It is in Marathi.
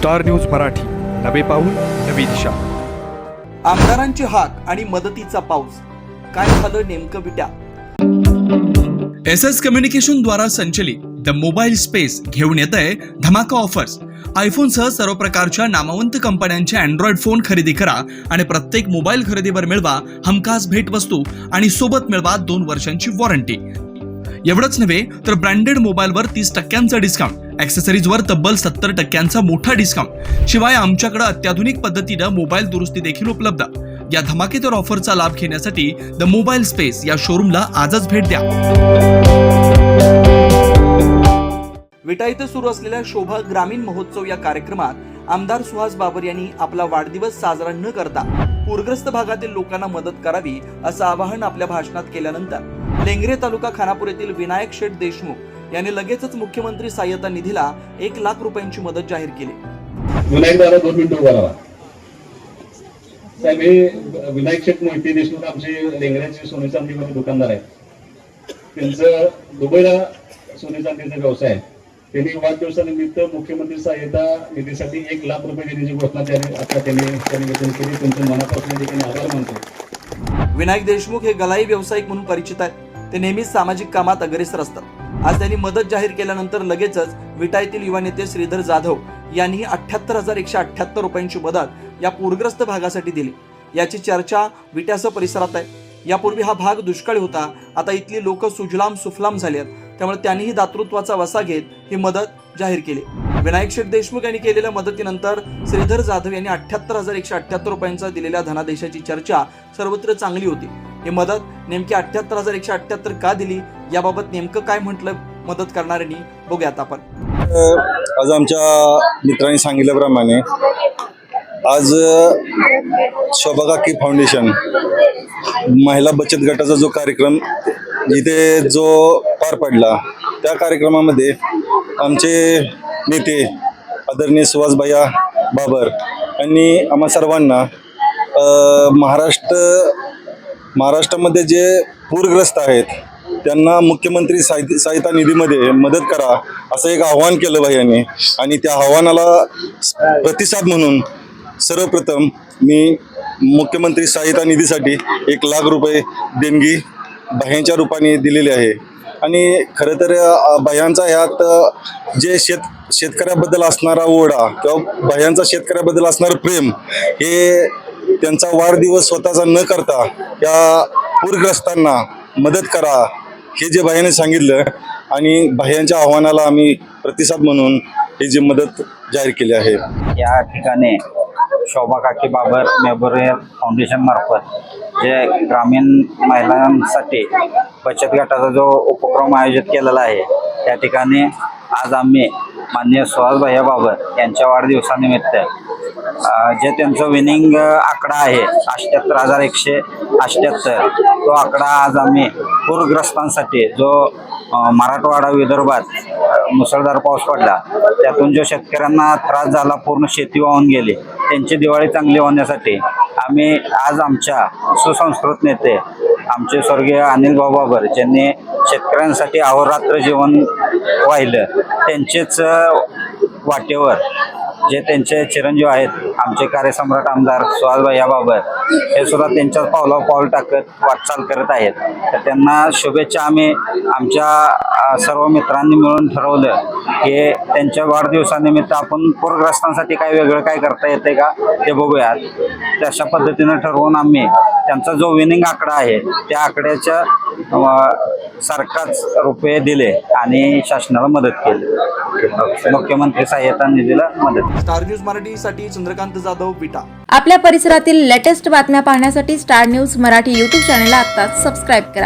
Star news Marathi. नवे पाऊल नवी दिशा. आमदारांची हाक आणि मदतीचा पाऊस. काय झालं नेमकं बिट्या? एस एस कम्युनिकेशन द्वारा संचलित द मोबाईल स्पेस घेऊन येत आहे धमाका ऑफर्स. आयफोनसह सर्व प्रकारच्या नामवंत कंपन्यांचे अँड्रॉइड फोन खरेदी करा आणि प्रत्येक मोबाईल खरेदीवर मिळवा हमखास भेटवस्तू आणि सोबत मिळवा दोन वर्षांची वॉरंटी. एवढंच नव्हे तर ब्रँडेड मोबाईलवर तीस टक्क्यांचा डिस्काउंट ॲक्सेसरीजवर तब्बल सत्तर टक्क्यांचा मोठा डिस्काउंट शिवाय आमच्याकडे अत्याधुनिक पद्धतीनं मोबाईल दुरुस्ती देखील उपलब्ध. या धमाकेदार ऑफरचा लाभ घेण्यासाठी द मोबाईल स्पेस या शोरूमला आजच भेट द्या. विटा इथं सुरू असलेल्या शोभा ग्रामीण महोत्सव या कार्यक्रमात आमदार सुहास बाबर यांनी आपला वाढदिवस साजरा न करता पूरग्रस्त भागातील लोकांना मदत करावी असं आवाहन आपल्या भाषणात केल्यानंतर लेंगरे तालुका खानापूर येथील विनायक शेठ देशमुख यांनी लगेचच मुख्यमंत्री सहाय्यता निधीला एक लाख रुपयांची मदत जाहीर केली. विनायक दादा दोन मिनिटं उभा राहा. साहेब हे विनायक शेठ मोहिते देशमुख आमचे लेंगऱ्याचे सोने चांदीमध्ये दुकानदार आहेत. त्यांचं दुबईला सोने चांदीचा व्यवसाय आहे. त्यांनी वाढदिवसानिमित्त मुख्यमंत्री सहाय्यता निधीसाठी एक लाख रुपये देण्याची घोषणा त्याने आता त्यांनी त्या निमित्ताने केली. तुमचं मनापासून देखील आभार मानतो. विनायक देशमुख हे गलाई व्यावसायिक म्हणून परिचित आहेत. ते नेहमीच सामाजिक कामात अग्रेसर असतात. आज त्यांनी मदत जाहीर केल्यानंतर लगेचच विटा येथील युवा नेते श्रीधर जाधव यांनी अठ्याहत्तर हजार एकशे अठ्ठ्याहत्तर रुपयांची मदत या पूरग्रस्त भागासाठी दिली. याची चर्चा विट्यासह परिसरात आहे. यापूर्वी हा भाग दुष्काळी होता. आता इथली लोक सुजलाम सुफलाम झाली आहेत. त्यामुळे त्यांनीही दातृत्वाचा वसा घेत ही मदत जाहीर केली. विनायक शेठ देशमुख यांनी केलेल्या मदतीनंतर श्रीधर जाधव यांनी अठ्याहत्तर हजार एकशे अठ्ठ्याहत्तर रुपयांचा दिलेल्या धनादेशाची चर्चा सर्वत्र चांगली होती. ही मदत नेमकी अठ्याहत्तर हजार एकशे अठ्याहत्तर का दिली? याबाबत नेमकं काय म्हटलं मदत करणाऱ्यांनी? बघूयात आपण. आज आमच्या मित्रांनी सांगितल्याप्रमाणे आज शोभाकाकी फाउंडेशन महिला बचत गटाचा जो कार्यक्रम इथे जो पार पडला त्या कार्यक्रमामध्ये आमचे नेते आदरणीय सुहासभैया बाबर यांनी आम्हा सर्वांना महाराष्ट्र महाराष्ट्रामध्ये जे पूरग्रस्त आहेत त्यांना मुख्यमंत्री साहित्य सहायता निधीमध्ये मदत करा असं एक आव्हान केलं भाई आणि त्या आव्हानाला प्रतिसाद म्हणून सर्वप्रथम मी मुख्यमंत्री सहायता निधीसाठी एक लाख रुपये देणगी बाह्यांच्या रूपाने दिलेली आहे. आणि खरं तर बाह्यांचा ह्यात जे शेत शेतकऱ्याबद्दल असणारा ओढा किंवा बाह्यांचा शेतकऱ्याबद्दल असणारं प्रेम हे त्यांचा वाढदिवस स्वतःचा न करता या पूरग्रस्तांना मदत करा हे जे भयाने सांगितलं आणि भयांच्या आव्हानाला आम्ही प्रतिसाद म्हणून हे जी मदत जाहीर केली आहे. या ठिकाणी शोभा काकी बाबर मेमोरियल फाउंडेशन मार्फत जे ग्रामीण महिलांसाठी बचत गटाचा जो उपक्रम आयोजित केलेला आहे त्या ठिकाणी आज आम्ही माननीय सुहास भैया बाबर यांच्या वाढदिवसानिमित्त जे त्यांचं विनिंग आकडा आहे अठ्याहत्तर हजार एकशे अठ्याहत्तर तो आकडा आज आम्ही पूरग्रस्तांसाठी जो मराठवाडा विदर्भात मुसळधार पाऊस पडला त्यातून जो शेतकऱ्यांना त्रास झाला पूर्ण शेती वाहून गेली त्यांची दिवाळी चांगली होण्यासाठी आम्ही आज आमच्या सुसंस्कृत नेते आमचे स्वर्गीय अनिल भाऊ बाबर ज्यांनी शेतकऱ्यांसाठी अहोरात्र जीवन वाहिलं त्यांचेच वाटेवर जे त्यांचे चिरंजीव आहेत आमचे कार्यसम्राट आमदार सुहासभाई बाबर हे सुद्धा त्यांच्याच पावलावर पाऊल टाकत वाटचाल करत आहेत. तर त्यांना शुभेच्छा आम्ही आमच्या सर्व मित्रांनी मिळून ठरवलं की त्यांच्या वाढदिवसानिमित्त आपण पूरग्रस्तांसाठी काय वेगळं काय करता येते का ते बघूयात. अशा पद्धतीनं ठरवून आम्ही त्यांचा जो विनिंग आकडा आहे त्या आकड्याच्या सारखाच रुपये दिले आणि शासनाला मदत केली. मुख्यमंत्री सहाय्यता निधीला मदत. स्टार न्यूज मराठीसाठी चंद्रकांत जाधव विटा. आपल्या परिसरातील लेटेस्ट बातम्या पाहण्यासाठी स्टार न्यूज मराठी यूट्यूब चॅनलला आत्ताच सबस्क्राईब करा.